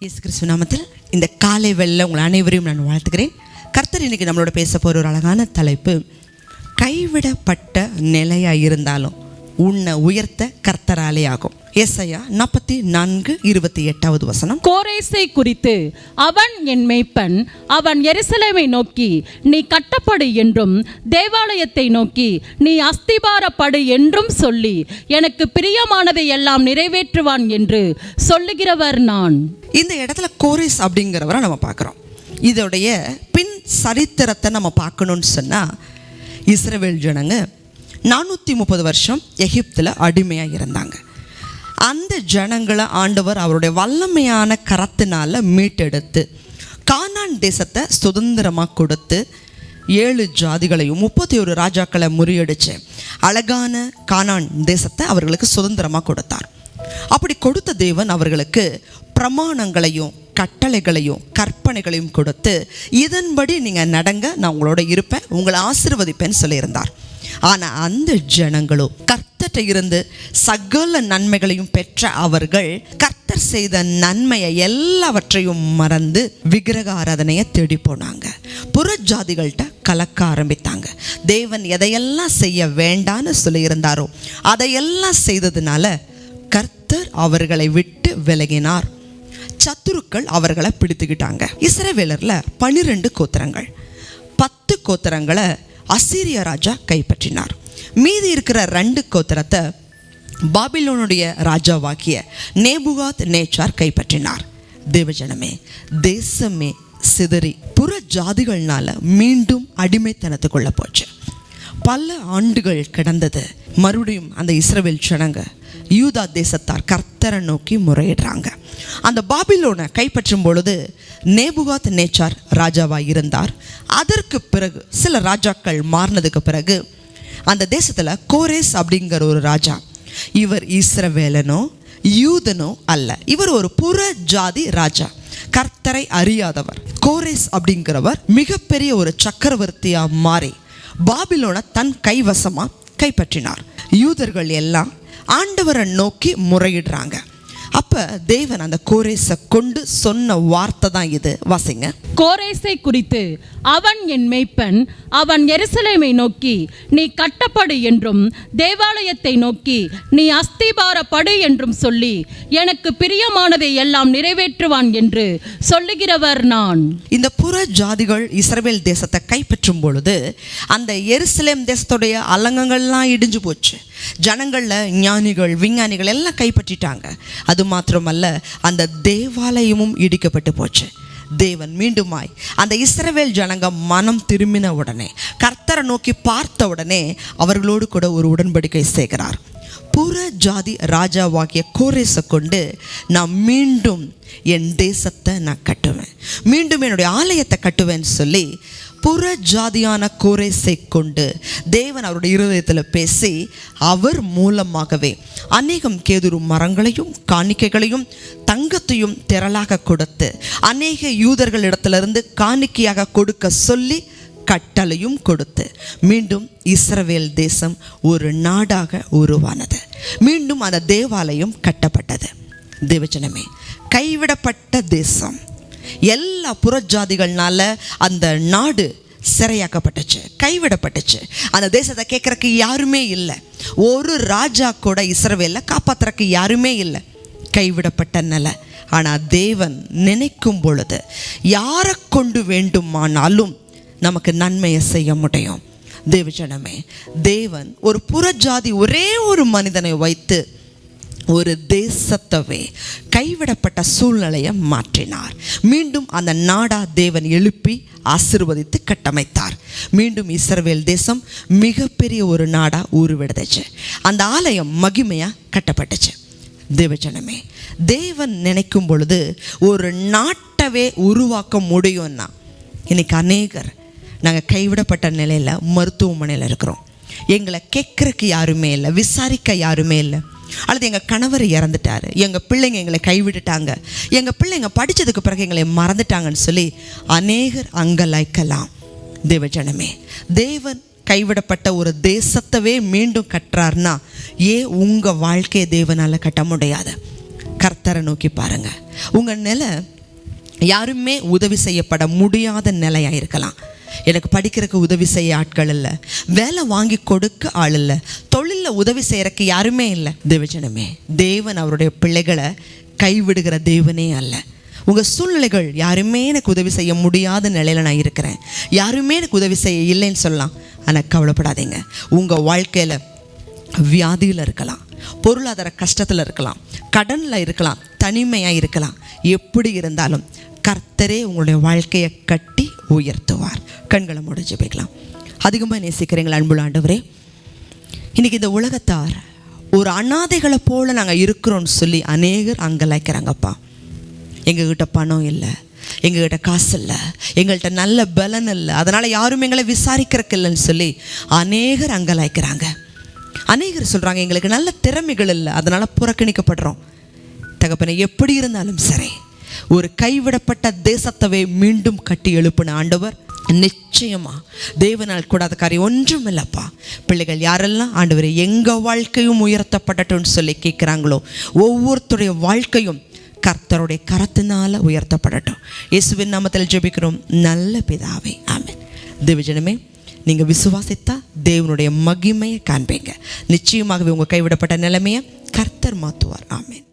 இயேசு கிறிஸ்து நாமத்தில் இந்த காலை வெள்ள உங்கள் அனைவரையும் நான் வாழ்த்துக்கிறேன் கர்த்தர் இன்னைக்கு நம்மளோட பேச போகிற ஒரு அழகான தலைப்பு கைவிடப்பட்ட நிலையாக இருந்தாலும் உன்னை உயர்த்த கர்த்தராலே ஆகும். ஏசையா நாற்பத்தி நான்கு இருபத்தி எட்டாவது வசனம். கோரேசை குறித்து அவன் என் மேய்ப்பன் அவன் எருசலேமை நோக்கி நீ கட்டப்படு என்றும் தேவாலயத்தை நோக்கி நீ அஸ்திபாரப்படு என்றும் சொல்லி எனக்கு பிரியமானதை எல்லாம் நிறைவேற்றுவான் என்று சொல்லுகிறவர் நான். இந்த இடத்துல கோரேஸ் அப்படிங்கிறவரை நம்ம பார்க்குறோம். இதோடைய பின் சரித்திரத்தை நம்ம பார்க்கணுன்னு சொன்னால் இஸ்ரவேல் ஜனங்க நானூற்றி முப்பது வருஷம் எகிப்தில் அடிமையாக இருந்தாங்க. அந்த ஜனங்களை ஆண்டவர் அவருடைய வல்லமையான கரத்தினால் மீட்டெடுத்து கானான் தேசத்தை சுதந்திரமாக கொடுத்து ஏழு ஜாதிகளையும் முப்பத்தி ஒரு ராஜாக்களை முறியடிச்சு அழகான கானான் தேசத்தை அவர்களுக்கு சுதந்திரமாக கொடுத்தார். அப்படி கொடுத்த தேவன் அவர்களுக்கு பிரமாணங்களையும் கட்டளைகளையும் கற்பனைகளையும் கொடுத்து இதன்படி நீங்கள் நடங்க நான் உங்களோட இருப்பேன் உங்களை ஆசிர்வதிப்பேன்னு சொல்லியிருந்தார். ஆனால் அந்த ஜனங்களோ கர்த்தர்கிட்ட இருந்து சகல நன்மைகளையும் பெற்ற அவர்கள் கர்த்தர் செய்த நன்மையை எல்லாவற்றையும் மறந்து விக்கிரக ஆராதனையை தேடி போனாங்க. புறஜாதிகள்கிட்ட கலக்க ஆரம்பித்தாங்க. தேவன் எதையெல்லாம் செய்ய வேண்டான்னு சொல்லியிருந்தாரோ அதையெல்லாம் செய்ததுனால கர்த்தர் அவர்களை விட்டு விலகினார். சத்துருக்கள் அவர்களை பிடித்துக்கிட்டாங்க. இஸ்ரவேலர்ல பனிரெண்டு கோத்திரங்கள். பத்து கோத்திரங்களை அசீரிய ராஜா கைப்பற்றினார். மீதி இருக்கிற ரெண்டு கோத்திரத்தை பாபிலோனுடைய ராஜாவாக்கிய நேபுகாத் நேச்சார் கைப்பற்றினார். தேவஜனமே தேசமே சிதறி புற ஜாதிகள்னால மீண்டும் அடிமைத்தனத்துக்குள்ள போச்சு. பல ஆண்டுகள் கிடந்தது. மறுபடியும் அந்த இஸ்ரவேல் ஜனங்க யூதா தேசத்தார் கர்த்தரை நோக்கி முறையிடுறாங்க. அந்த பாபிலோனை கைப்பற்றும் பொழுது நேபுகாத் நேச்சார் ராஜாவாக இருந்தார். அதற்கு பிறகு சில ராஜாக்கள் மாறினதுக்கு பிறகு அந்த தேசத்தில் கோரேஸ் அப்படிங்கிற ஒரு ராஜா இவர் இஸ்ரவேலனோ யூதனோ அல்ல இவர் ஒரு புற ஜாதி ராஜா. கர்த்தரை அறியாதவர் கோரேஸ் அப்படிங்கிறவர் மிகப்பெரிய ஒரு சக்கரவர்த்தியாக மாறி பாபிலோனை தன் கைவசமாக கைப்பற்றினார். யூதர்கள் எல்லாம் ஆண்டவரை நோக்கி முறையிடுறாங்க. அப்ப தேவன் அந்த கோரேசை கொண்டு சொன்ன வார்த்தை தான் இது. வாசிங்க. கோரேசை குறித்து அவன் என் மெய்ப்பன் அவன் எருசலேமை நோக்கி நீ கட்டப்படு என்றும் தேவாலயத்தை நோக்கி நீ அஸ்திபாரப்படு என்றும் சொல்லி எனக்கு பிரியமானதை எல்லாம் நிறைவேற்றுவான் என்று சொல்லுகிறவர் நான். இந்த புற ஜாதிகள் இஸ்ரேல் தேசத்தை கைப்பற்றும் பொழுது அந்த எருசலேம் தேசத்துடைய அலங்கங்கள்லாம் இடிஞ்சு போச்சு. ஜனங்களில் ஞானிகள் விஞ்ஞானிகள் எல்லாம் கைப்பற்றிட்டாங்க. அது மாத்திரமல்ல அந்த தேவாலயமும் இடிக்கப்பட்டு போச்சு. தேவன் மீண்டுமாய் அந்த இஸ்ரவேல் ஜனங்க மனம் திரும்பின உடனே கர்த்தரை நோக்கி பார்த்த உடனே அவர்களோடு கூட ஒரு உடன்படிக்கை செய்கிறார். புற ஜாதி ராஜாவாகிய கோரேஸை கொண்டு நான் மீண்டும் என் தேசத்தை நான் கட்டுவேன். மீண்டும் என்னுடைய ஆலயத்தை கட்டுவேன்னு சொல்லி புற ஜாதியான கோரேஸை கொண்டு தேவன் அவருடைய இருதயத்தில் பேசி அவர் மூலமாகவே அநேகம் கேதுரு மரங்களையும் காணிக்கைகளையும் தங்கத்தையும் திரளாக கொடுத்து அநேக யூதர்களிடத்திலிருந்து காணிக்கையாக கொடுக்க சொல்லி கட்டளையும் கொடுத்து மீண்டும் இஸ்ரவேல் தேசம் ஒரு நாடாக உருவானது. மீண்டும் அந்த தேவாலயம் கட்டப்பட்டது. தேவஜனமே கைவிடப்பட்ட தேசம். எல்லா புறஜாதிகள்னால அந்த நாடு சிறையாக்கப்பட்டுச்சு கைவிடப்பட்டுச்சு. அந்த தேசத்தை கேட்குறக்கு யாருமே இல்லை. ஒரு ராஜா கூட இஸ்ரவேல காப்பாத்துறக்கு யாருமே இல்லை. கைவிடப்பட்ட நிலை. ஆனால் தேவன் நினைக்கும் பொழுது யாரை கொண்டு வேண்டுமானாலும் நமக்கு நன்மையை செய்ய முடியும். தேவஜனமே தேவன் ஒரு புறஜாதி ஒரே ஒரு மனிதனை வைத்து ஒரு தேசத்தவே கைவிடப்பட்ட சூழ்நிலையை மாற்றினார். மீண்டும் அந்த நாடா தேவன் எழுப்பி ஆசிர்வதித்து கட்டமைத்தார். மீண்டும் இஸ்ரவேல் தேசம் மிகப்பெரிய ஒரு நாடா உருவெடுத்துச்சு. அந்த ஆலயம் மகிமையாக கட்டப்பட்டுச்சு. தேவஜனமே தேவன் நினைக்கும் பொழுது ஒரு நாட்டவே உருவாக்க முடியும்னா இன்னைக்கு அநேகர் நாங்கள் கைவிடப்பட்ட நிலையில் மருத்துவமனையில் இருக்கிறோம். எங்களை கேட்குறக்கு யாருமே இல்லை விசாரிக்க யாருமே இல்லை. அல்லது எங்கள் கணவர் இறந்துட்டாரு எங்கள் பிள்ளைங்க எங்களை கைவிட்டுட்டாங்க எங்கள் பிள்ளைங்க படித்ததுக்கு பிறகு எங்களை மறந்துட்டாங்கன்னு சொல்லி அநேகர் அங்கலாய்க்கலாம். தேவஜனமே தேவன் கைவிடப்பட்ட ஒரு தேசத்தவே மீண்டும் கட்டுறாருன்னா ஏன் உங்கள் வாழ்க்கையை தேவனால் கட்ட முடியாது. கர்த்தரை நோக்கி பாருங்க. உங்கள் நிலை யாருமே உதவி செய்யப்பட முடியாத நிலையாக இருக்கலாம். எனக்கு படிக்கிறதுக்கு உதவி செய்ய ஆட்கள் இல்லை. வேலை வாங்கி கொடுக்க ஆள் இல்லை. தொழிலில் உதவி செய்கிறக்கு யாருமே இல்லை. தேவஜனமே தேவன் அவருடைய பிள்ளைகளை கைவிடுகிற தேவனே அல்ல. உங்கள் சூழ்நிலைகள் யாருமே எனக்கு உதவி செய்ய முடியாத நிலையில் நான் இருக்கிறேன். யாருமே எனக்கு உதவி செய்ய இல்லைன்னு சொல்லலாம். ஆனால் கவலைப்படாதீங்க. உங்கள் வாழ்க்கையில் வியாதியில் இருக்கலாம் பொருளாதார கஷ்டத்தில் இருக்கலாம் கடனில் இருக்கலாம் தனிமையாக இருக்கலாம். எப்படி இருந்தாலும் கர்த்தரே உங்களுடைய வாழ்க்கையை கட்டி உயர்த்துவார். கண்களை முடிஞ்சு போய்க்கலாம். அதிகமாக நேசிக்கிறீங்களா அன்புள்ள ஆண்டவரே? இன்றைக்கி இந்த உலகத்தார் ஒரு அனாதைகளை போல் நாங்கள் இருக்கிறோன்னு சொல்லி அநேகர் அங்கலாய்க்கிறாங்கப்பா. எங்ககிட்ட பணம் இல்லை எங்ககிட்ட காசு இல்லை எங்கள்கிட்ட நல்ல பலன் இல்லை அதனால் யாரும் எங்களை விசாரிக்கிறக்கு இல்லைன்னு சொல்லி அநேகர் அங்கலாய்க்கிறாங்க. அநேகர் சொல்கிறாங்க எங்களுக்கு நல்ல திறமைகள் இல்லை அதனால் புறக்கணிக்கப்படுறோம். தகப்பனை எப்படி இருந்தாலும் சரி ஒரு கைவிடப்பட்ட தேசத்தவே மீண்டும் கட்டி எழுப்பின ஆண்டவர் நிச்சயமா. தேவனால் கூடாத காரியம் ஒன்றும் இல்லைப்பா பிள்ளைகள் யாரெல்லாம் ஆண்டவர் எங்கள் வாழ்க்கையும் உயர்த்தப்படட்டும்னு சொல்லி கேட்குறாங்களோ ஒவ்வொருத்தருடைய வாழ்க்கையும் கர்த்தருடைய கரத்தினால் உயர்த்தப்படட்டும். இயேசுவின் நாமத்தில் ஜெபிக்கிறோம். நல்ல பிதாவே. ஆமென். தேவஜனமே நீங்கள் விசுவாசித்தா தேவனுடைய மகிமையை காண்பீங்க. நிச்சயமாகவே உங்கள் கைவிடப்பட்ட நிலைமையை கர்த்தர் மாற்றுவார். ஆமேன்.